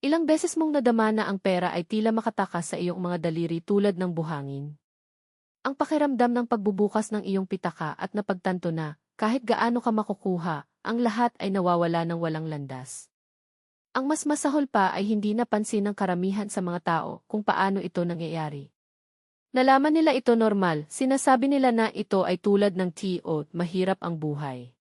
Ilang beses mong nadama na ang pera ay tila makatakas sa iyong mga daliri tulad ng buhangin. Ang pakiramdam ng pagbubukas ng iyong pitaka at napagtanto na, kahit gaano ka makukuha, ang lahat ay nawawala ng walang landas. Ang mas masahol pa ay hindi napansin ng karamihan sa mga tao kung paano ito nangyayari. Nalaman nila ito normal, sinasabi nila na ito ay tulad ng T.O. mahirap ang buhay.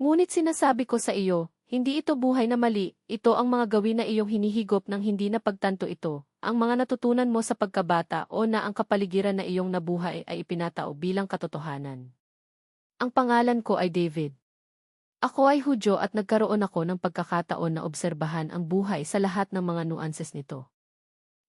Ngunit sinasabi ko sa iyo, hindi ito buhay na mali, ito ang mga gawin na iyong hinihigop ng hindi napagtanto ito, ang mga natutunan mo sa pagkabata o na ang kapaligiran na iyong nabuhay ay ipinatao bilang katotohanan. Ang pangalan ko ay David. Ako ay Hudyo at nagkaroon ako ng pagkakataon na obserbahan ang buhay sa lahat ng mga nuances nito.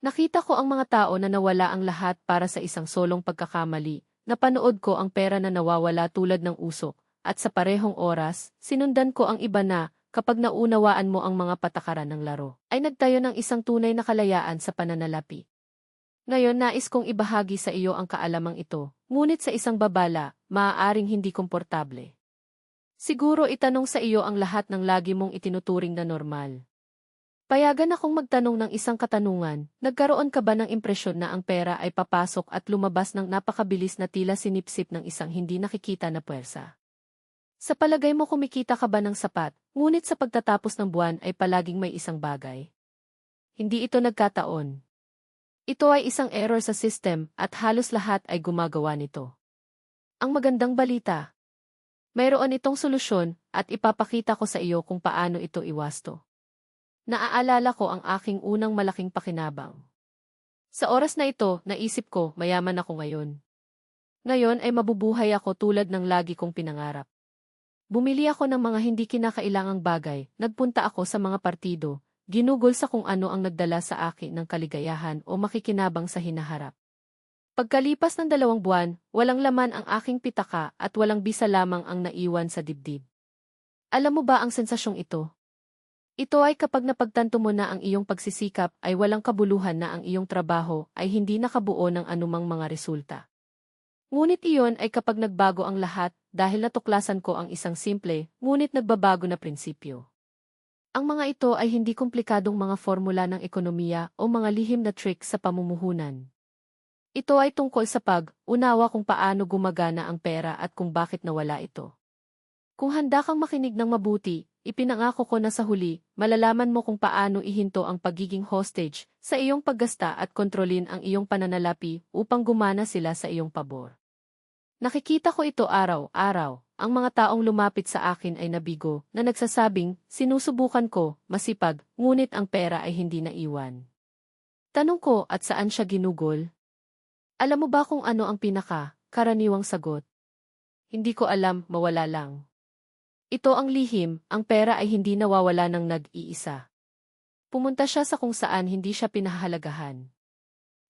Nakita ko ang mga tao na nawala ang lahat para sa isang solong pagkakamali, napanood ko ang pera na nawawala tulad ng usok, at sa parehong oras, sinundan ko ang iba na, kapag naunawaan mo ang mga patakaran ng laro, ay nagtayo ng isang tunay na kalayaan sa pananalapi. Ngayon nais kong ibahagi sa iyo ang kaalamang ito, ngunit sa isang babala, maaaring hindi komportable. Siguro itanong sa iyo ang lahat ng lagi mong itinuturing na normal. Payagan akong magtanong ng isang katanungan, nagkaroon ka ba ng impresyon na ang pera ay papasok at lumabas ng napakabilis na tila sinipsip ng isang hindi nakikita na puwersa? Sa palagay mo kumikita ka ba ng sapat, ngunit sa pagtatapos ng buwan ay palaging may isang bagay? Hindi ito nagkataon. Ito ay isang error sa system at halos lahat ay gumagawa nito. Ang magandang balita. Mayroon itong solusyon at ipapakita ko sa iyo kung paano ito iwasto. Naaalala ko ang aking unang malaking pakinabang. Sa oras na ito, naisip ko, mayaman ako ngayon. Ngayon ay mabubuhay ako tulad ng lagi kong pinangarap. Bumili ako ng mga hindi kinakailangang bagay, nagpunta ako sa mga partido, ginugol sa kung ano ang nagdala sa akin ng kaligayahan o makikinabang sa hinaharap. Pagkalipas ng dalawang buwan, walang laman ang aking pitaka at walang bisa lamang ang naiwan sa dibdib. Alam mo ba ang sensasyong ito? Ito ay kapag napagtanto mo na ang iyong pagsisikap ay walang kabuluhan na ang iyong trabaho ay hindi nakabuo ng anumang mga resulta. Ngunit iyon ay kapag nagbago ang lahat dahil natuklasan ko ang isang simple, ngunit nagbabago na prinsipyo. Ang mga ito ay hindi komplikadong mga formula ng ekonomiya o mga lihim na trick sa pamumuhunan. Ito ay tungkol sa pag-unawa kung paano gumagana ang pera at kung bakit nawala ito. Kung handa kang makinig ng mabuti, ipinangako ko na sa huli, malalaman mo kung paano ihinto ang pagiging hostage sa iyong paggasta at kontrolin ang iyong pananalapi upang gumana sila sa iyong pabor. Nakikita ko ito araw-araw. Ang mga taong lumapit sa akin ay nabigo, na nagsasabing, sinusubukan ko, masipag, ngunit ang pera ay hindi naiwan. Tanong ko at saan siya ginugol? Alam mo ba kung ano ang pinaka, karaniwang sagot? Hindi ko alam, mawala lang. Ito ang lihim, ang pera ay hindi nawawala ng nag-iisa. Pumunta siya sa kung saan hindi siya pinahahalagahan.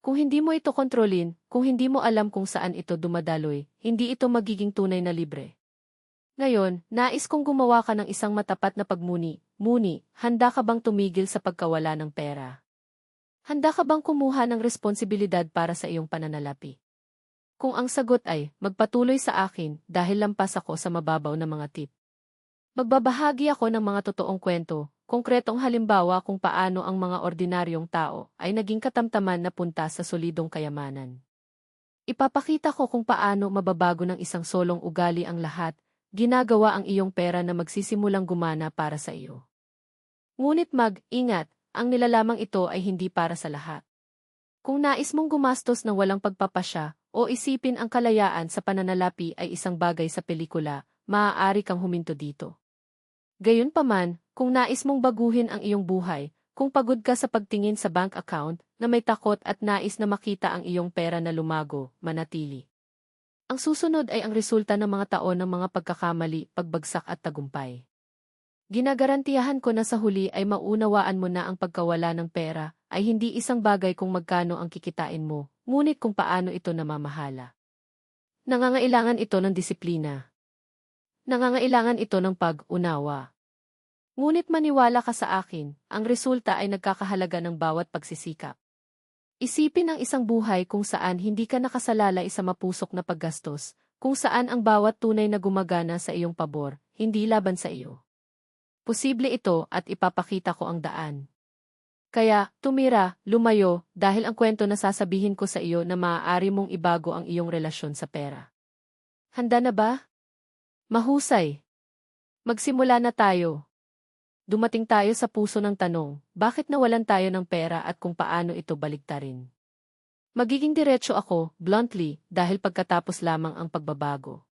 Kung hindi mo ito kontrolin, kung hindi mo alam kung saan ito dumadaloy, hindi ito magiging tunay na libre. Ngayon, nais kong gumawa ka ng isang matapat na pagmuni. Muni, handa ka bang tumigil sa pagkawala ng pera? Handa ka bang kumuha ng responsibilidad para sa iyong pananalapi? Kung ang sagot ay, magpatuloy sa akin dahil lampas ako sa mababaw na mga tip. Magbabahagi ako ng mga totoong kwento, konkretong halimbawa kung paano ang mga ordinaryong tao ay naging katamtaman na punta sa solidong kayamanan. Ipapakita ko kung paano mababago ng isang solong ugali ang lahat, ginagawa ang iyong pera na magsisimulang gumana para sa iyo. Ngunit mag-ingat, ang nilalamang ito ay hindi para sa lahat. Kung nais mong gumastos ng walang pagpapasya o isipin ang kalayaan sa pananalapi ay isang bagay sa pelikula, maaari kang huminto dito. Gayunpaman, kung nais mong baguhin ang iyong buhay, kung pagod ka sa pagtingin sa bank account na may takot at nais na makita ang iyong pera na lumago, manatili. Ang susunod ay ang resulta ng mga taon ng mga pagkakamali, pagbagsak at tagumpay. Ginagarantiyahan ko na sa huli ay maunawaan mo na ang pagkawala ng pera ay hindi isang bagay kung magkano ang kikitain mo, ngunit kung paano ito namamahala. Nangangailangan ito ng disiplina. Nangangailangan ito ng pag-unawa. Ngunit maniwala ka sa akin, ang resulta ay nagkakahalaga ng bawat pagsisikap. Isipin ang isang buhay kung saan hindi ka nakasalalay sa mapusok na paggastos, kung saan ang bawat tunay na gumagana sa iyong pabor, hindi laban sa iyo. Posible ito at ipapakita ko ang daan. Kaya, tumira, lumayo, dahil ang kwento na sasabihin ko sa iyo na maaari mong ibago ang iyong relasyon sa pera. Handa na ba? Mahusay. Magsimula na tayo. Dumating tayo sa puso ng tanong, bakit nawalan tayo ng pera at kung paano ito baliktarin? Magiging diretso ako, bluntly, dahil pagkatapos lamang ang pagbabago.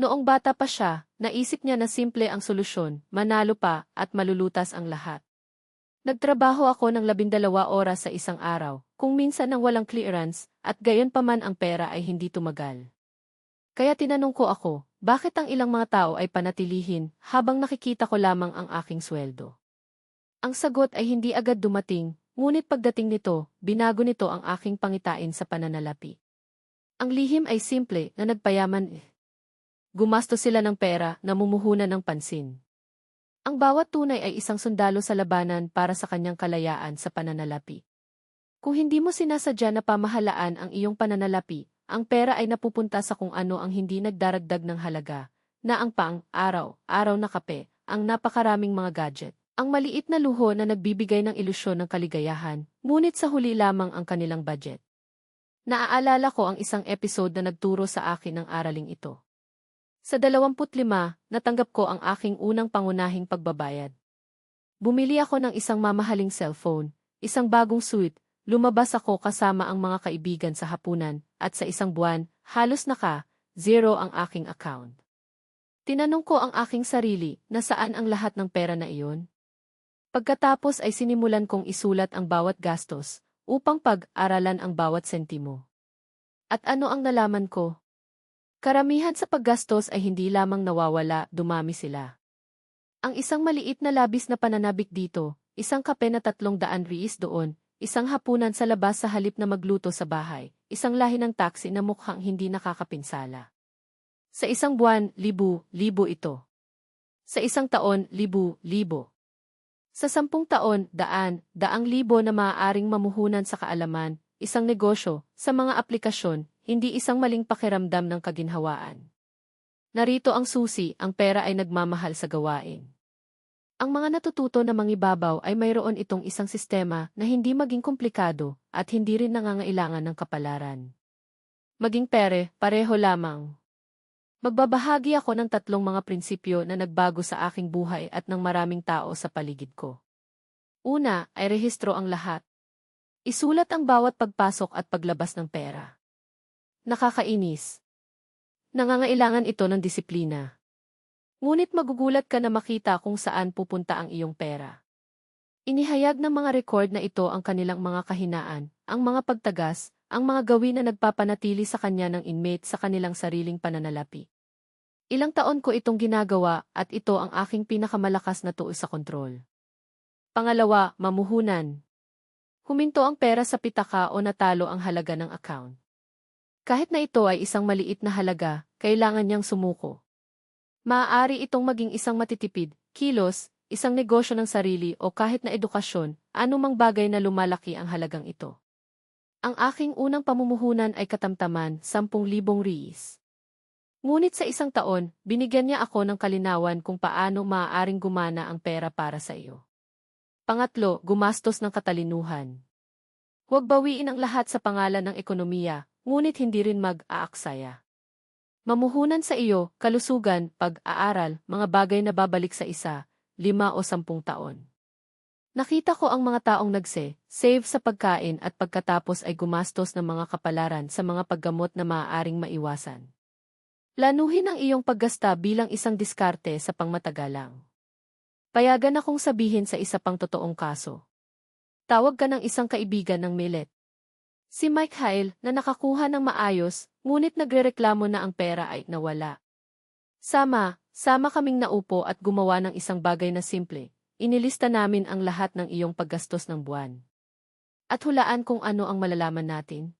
Noong bata pa siya, naisip niya na simple ang solusyon, manalo pa, at malulutas ang lahat. Nagtrabaho ako ng labindalawa oras sa isang araw, kung minsan nang walang clearance, at gayon pa man ang pera ay hindi tumagal. Kaya tinanong ko ako, bakit ang ilang mga tao ay panatilihin habang nakikita ko lamang ang aking sweldo? Ang sagot ay hindi agad dumating, ngunit pagdating nito, binago nito ang aking pangitain sa pananalapi. Ang lihim ay simple na nagpayaman eh. Gumasto sila ng pera, namumuhunan ng pansin. Ang bawat tunay ay isang sundalo sa labanan para sa kanyang kalayaan sa pananalapi. Kung hindi mo sinasadya na pamahalaan ang iyong pananalapi, ang pera ay napupunta sa kung ano ang hindi nagdaragdag ng halaga, na ang pang, araw, araw na kape, ang napakaraming mga gadget, ang maliit na luho na nagbibigay ng ilusyon ng kaligayahan, ngunit sa huli lamang ang kanilang budget. Naaalala ko ang isang episode na nagturo sa akin ng araling ito. Sa 25, natanggap ko ang aking unang pangunahing pagbabayad. Bumili ako ng isang mamahaling cellphone, isang bagong suite, lumabas ako kasama ang mga kaibigan sa hapunan, at sa isang buwan, halos naka, zero ang aking account. Tinanong ko ang aking sarili na saan ang lahat ng pera na iyon. Pagkatapos ay sinimulan kong isulat ang bawat gastos, upang pag-aralan ang bawat sentimo. At ano ang nalaman ko? Karamihan sa paggastos ay hindi lamang nawawala, dumami sila. Ang isang maliit na labis na pananabik dito, isang kape na tatlong daan riis doon, isang hapunan sa labas sa halip na magluto sa bahay, isang lahi ng taxi na mukhang hindi nakakapinsala. Sa isang buwan, libu, libo ito. Sa isang taon, libu, libo. Sa sampung taon, daan, daang libo na maaaring mamuhunan sa kaalaman, isang negosyo, sa mga aplikasyon, hindi isang maling pakiramdam ng kaginhawaan. Narito ang susi, ang pera ay nagmamahal sa gawain. Ang mga natututo na mangibabaw ay mayroon itong isang sistema na hindi maging komplikado at hindi rin nangangailangan ng kapalaran. Maging pere, pareho lamang. Magbabahagi ako ng tatlong mga prinsipyo na nagbago sa aking buhay at ng maraming tao sa paligid ko. Una ay rehistro ang lahat. Isulat ang bawat pagpasok at paglabas ng pera. Nakakainis. Nangangailangan ito ng disiplina. Ngunit magugulat ka na makita kung saan pupunta ang iyong pera. Inihayag ng mga record na ito ang kanilang mga kahinaan, ang mga pagtagas, ang mga gawin na nagpapanatili sa kanya ng inmate sa kanilang sariling pananalapi. Ilang taon ko itong ginagawa at ito ang aking pinakamalakas na tuo sa kontrol. Pangalawa, mamuhunan. Huminto ang pera sa pitaka o natalo ang halaga ng account. Kahit na ito ay isang maliit na halaga, kailangan niyang sumuko. Maaari itong maging isang matitipid, kilos, isang negosyo ng sarili o kahit na edukasyon, anumang bagay na lumalaki ang halagang ito. Ang aking unang pamumuhunan ay katamtaman, 10,000 riis. Ngunit sa isang taon, binigyan niya ako ng kalinawan kung paano maaaring gumana ang pera para sa iyo. Pangatlo, gumastos ng katalinuhan. Huwag bawiin ang lahat sa pangalan ng ekonomiya, ngunit hindi rin mag-aaksaya. Mamuhunan sa iyo, kalusugan, pag-aaral, mga bagay na babalik sa isa, lima o sampung taon. Nakita ko ang mga taong nagse, save sa pagkain at pagkatapos ay gumastos ng mga kapalaran sa mga paggamot na maaaring maiwasan. Planuhin ang iyong paggasta bilang isang diskarte sa pangmatagalang. Payagan akong sabihin sa isa pang totoong kaso. Tawag ka ng isang kaibigan ng Millet. Si Mike Hale na nakakuha ng maayos, ngunit nagrereklamo na ang pera ay nawala. Sama, sama kaming naupo at gumawa ng isang bagay na simple. Inilista namin ang lahat ng iyong paggastos ng buwan. At hulaan kung ano ang malalaman natin.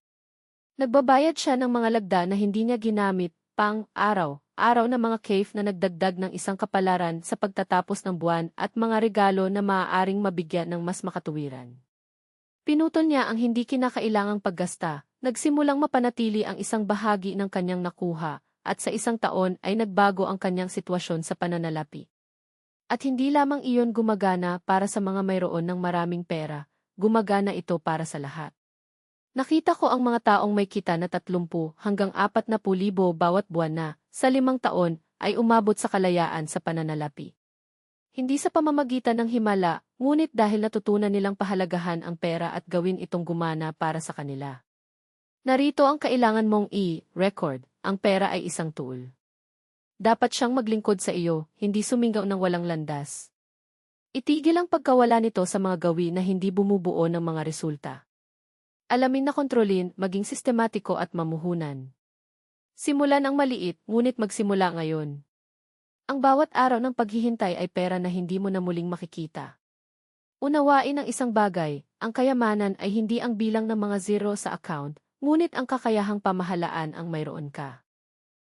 Nagbabayad siya ng mga lagda na hindi niya ginamit, pang, araw, araw na mga cave na nagdagdag ng isang kapalaran sa pagtatapos ng buwan at mga regalo na maaaring mabigyan ng mas makatuwiran. Pinutol niya ang hindi kinakailangang paggasta, nagsimulang mapanatili ang isang bahagi ng kanyang nakuha, at sa isang taon ay nagbago ang kanyang sitwasyon sa pananalapi. At hindi lamang iyon gumagana para sa mga mayroon ng maraming pera, gumagana ito para sa lahat. Nakita ko ang mga taong may kita na 30 hanggang 40,000 bawat buwan na, sa limang taon, ay umabot sa kalayaan sa pananalapi. Hindi sa pamamagitan ng himala, ngunit dahil natutunan nilang pahalagahan ang pera at gawin itong gumana para sa kanila. Narito ang kailangan mong i-record, ang pera ay isang tool. Dapat siyang maglingkod sa iyo, hindi sumingaw ng walang landas. Itigil ang pagkawala nito sa mga gawin na hindi bumubuo ng mga resulta. Alamin na kontrolin, maging sistematiko at mamuhunan. Simulan ang maliit, ngunit magsimula ngayon. Ang bawat araw ng paghihintay ay pera na hindi mo na muling makikita. Unawain ang isang bagay, ang kayamanan ay hindi ang bilang ng mga zero sa account, ngunit ang kakayahang pamahalaan ang mayroon ka.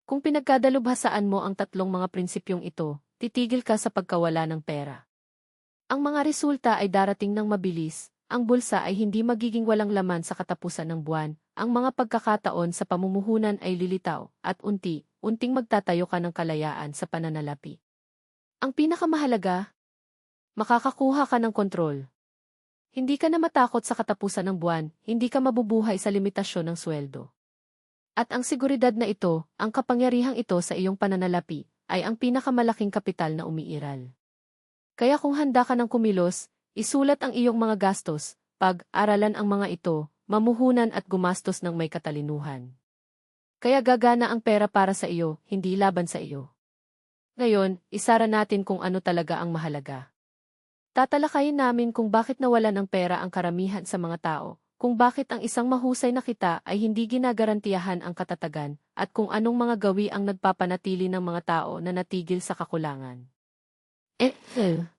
Kung pinagkadalubhasaan mo ang tatlong mga prinsipyong ito, titigil ka sa pagkawala ng pera. Ang mga resulta ay darating ng mabilis, ang bulsa ay hindi magiging walang laman sa katapusan ng buwan, ang mga pagkakataon sa pamumuhunan ay lilitaw, at unti, unting magtatayo ka ng kalayaan sa pananalapi. Ang pinakamahalaga, makakakuha ka ng kontrol. Hindi ka na matakot sa katapusan ng buwan, hindi ka mabubuhay sa limitasyon ng sweldo. At ang seguridad na ito, ang kapangyarihang ito sa iyong pananalapi, ay ang pinakamalaking kapital na umiiral. Kaya kung handa ka ng kumilos, Isulat ang iyong mga gastos, pag-aralan ang mga ito, mamuhunan at gumastos ng may katalinuhan. Kaya gagana ang pera para sa iyo, hindi laban sa iyo. Ngayon, isara natin kung ano talaga ang mahalaga. Tatalakayin namin kung bakit nawala ng pera ang karamihan sa mga tao, kung bakit ang isang mahusay na kita ay hindi ginagarantiyahan ang katatagan, at kung anong mga gawi ang nagpapanatili ng mga tao na natigil sa kakulangan. Eh, eh.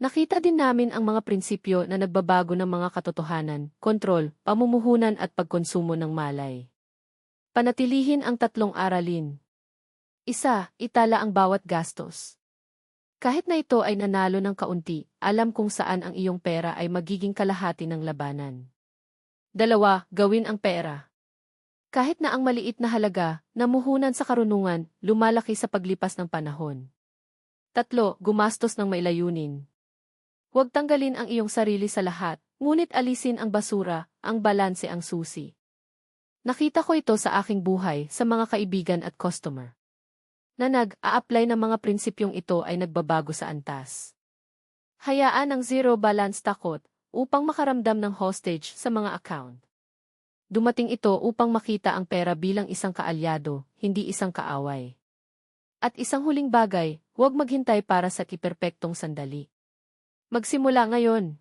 Nakita din namin ang mga prinsipyo na nagbabago ng mga katotohanan, kontrol, pamumuhunan at pagkonsumo ng malay. Panatilihin ang tatlong aralin. Isa, itala ang bawat gastos. Kahit na ito ay nanalo ng kaunti, alam kung saan ang iyong pera ay magiging kalahati ng labanan. Dalawa, gawin ang pera. Kahit na ang maliit na halaga, namuhunan sa karunungan, lumalaki sa paglipas ng panahon. Tatlo, gumastos ng mailayunin. Huwag tanggalin ang iyong sarili sa lahat, ngunit alisin ang basura, ang balanse ang susi. Nakita ko ito sa aking buhay sa mga kaibigan at customer. Na nag-a-apply ng mga prinsipyong ito ay nagbabago sa antas. Hayaan ang zero balance takot upang makaramdam ng hostage sa mga account. Dumating ito upang makita ang pera bilang isang kaalyado, hindi isang kaaway. At isang huling bagay, huwag maghintay para sa kiperpektong sandali. Magsimula ngayon.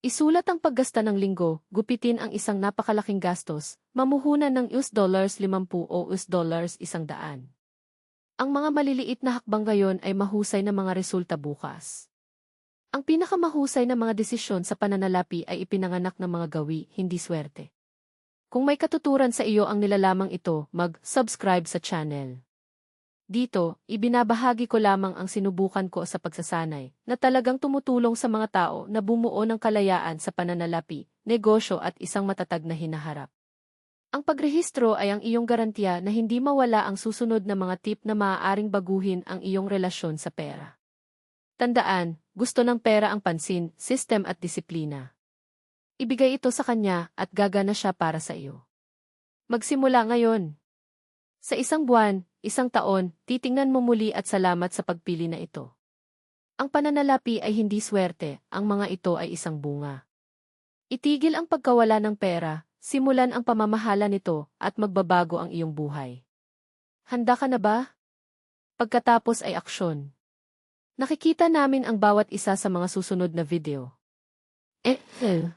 Isulat ang paggasta ng linggo, gupitin ang isang napakalaking gastos, mamuhunan ng US dollars 50 o US dollars 100. Ang mga maliliit na hakbang ngayon ay mahusay na mga resulta bukas. Ang pinakamahusay na mga desisyon sa pananalapi ay ipinanganak ng mga gawi, hindi swerte. Kung may katuturan sa iyo ang nilalamang ito, mag-subscribe sa channel. Dito, ibinabahagi ko lamang ang sinubukan ko sa pagsasanay, na talagang tumutulong sa mga tao na bumuo ng kalayaan sa pananalapi, negosyo at isang matatag na hinaharap. Ang pagrehistro ay ang iyong garantiya na hindi mawala ang susunod na mga tip na maaaring baguhin ang iyong relasyon sa pera. Tandaan, gusto ng pera ang pansin, system at disiplina. Ibigay ito sa kanya at gagana siya para sa iyo. Magsimula ngayon. Sa isang buwan, isang taon, titingnan mo muli at salamat sa pagpili na ito. Ang pananalapi ay hindi swerte, ang mga ito ay isang bunga. Itigil ang pagkawala ng pera, simulan ang pamamahala nito, at magbabago ang iyong buhay. Handa ka na ba? Pagkatapos ay aksyon. Nakikita namin ang bawat isa sa mga susunod na video. Eh, eh.